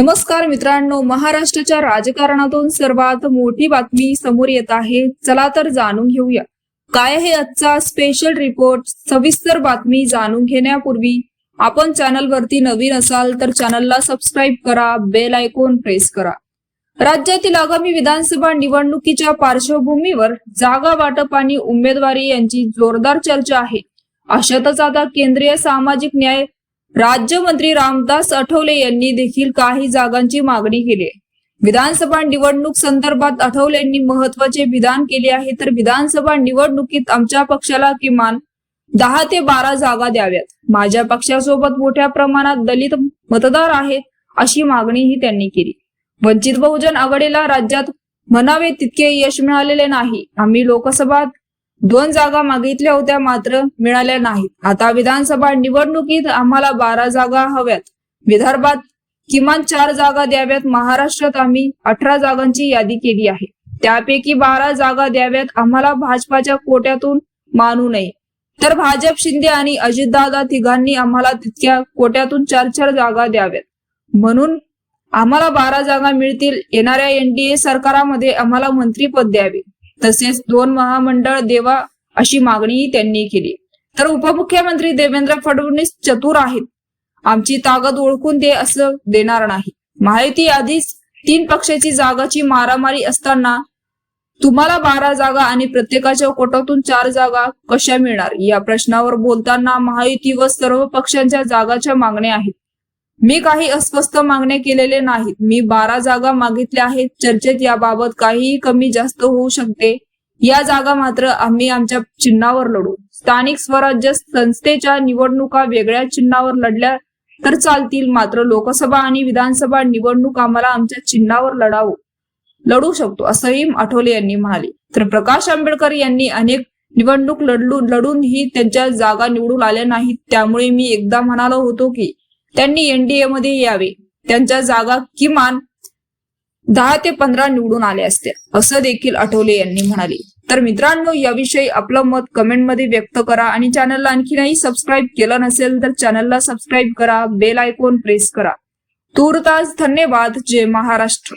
नमस्कार मित्रांनो महाराष्ट्राच्या राजकारणातून सर्वात मोठी बातमी समोर येत आहे. चला तर जाणून घेऊया. काय आहे आजचा स्पेशल रिपोर्ट सविस्तर बातमी जाणून घेण्यापूर्वी आपण चॅनलवरती नवीन असाल तर चॅनलला सबस्क्राईब करा बेल आयकॉन प्रेस करा. राज्यातील आगामी विधानसभा निवडणुकीच्या पार्श्वभूमीवर जागा वाटप आणि उमेदवारी यांची जोरदार चर्चा आहे. अशातच आता केंद्रीय सामाजिक न्याय राज्यमंत्री रामदास आठवले यांनी देखील काही जागांची मागणी केली. आहे विधानसभा निवडणूक संदर्भात आठवले यांनी महत्त्वाचे विधान केले आहे तर विधानसभा निवडणुकीत आमच्या पक्षाला किमान दहा ते बारा जागा द्याव्यात. माझ्या पक्षासोबत मोठ्या प्रमाणात दलित मतदार आहेत अशी मागणीही त्यांनी केली. वंचित बहुजन आघाडीला राज्यात म्हणावे तितके यश मिळालेले नाही. आम्ही लोकसभा दोन जागा मागितल्या होत्या मात्र मिळाल्या नाहीत. आता विधानसभा निवडणुकीत आम्हाला बारा जागा हव्यात. विदर्भात किमान चार जागा द्याव्यात. महाराष्ट्रात आम्ही अठरा जागांची यादी केली आहे. त्यापैकी बारा जागा द्याव्यात आम्हाला भाजपाच्या कोट्यातून मानू नये. तर भाजप शिंदे आणि अजितदादा तिघांनी आम्हाला तितक्या कोट्यातून चार चार जागा द्याव्यात. म्हणून आम्हाला बारा जागा मिळतील. येणाऱ्या एनडीए सरकारामध्ये आम्हाला मंत्रीपद द्यावे. तसेच दोन महामंडळ देवा अशी मागणीही त्यांनी केली. तर उपमुख्यमंत्री देवेंद्र फडणवीस चतुर आहेत. आमची ताकद ओळखून ते असं देणार नाही. माहिती आधीच तीन पक्षाची जागाची मारामारी असताना तुम्हाला बारा जागा आणि प्रत्येकाच्या कोटातून चार जागा कशा मिळणार? या प्रश्नावर बोलताना महायुती व सर्व पक्षांच्या जागाच्या मागण्या आहेत. मी काही अस्वस्थ मागणे केलेले नाहीत. मी बारा जागा मागितल्या आहेत. चर्चेत याबाबत काहीही कमी जास्त होऊ शकते. या जागा मात्र आम्ही आमच्या चिन्हावर लढू. स्थानिक स्वराज्य संस्थेच्या निवडणुका वेगळ्या चिन्हावर लढल्या तर चालतील. मात्र लोकसभा आणि विधानसभा निवडणूक आम्हाला आमच्या चिन्हावर लढावू लढू शकतो असंही आठवले यांनी म्हणाले. तर प्रकाश आंबेडकर यांनी अनेक निवडणूक लढलू लढूनही त्यांच्या जागा निवडून आल्या नाहीत. त्यामुळे मी एकदा म्हणालो होतो की त्यांनी एनडीए मध्ये यावे. त्यांच्या जागा किमान दहा ते पंधरा निवडून आले असते असं देखील आठवले यांनी म्हणाले. तर मित्रांनो याविषयी आपलं मत कमेंटमध्ये व्यक्त करा आणि चॅनलला आणखी नाही सबस्क्राईब केलं नसेल तर चॅनलला सबस्क्राईब करा बेल आयकॉन प्रेस करा. तूर्तास धन्यवाद. जय महाराष्ट्र.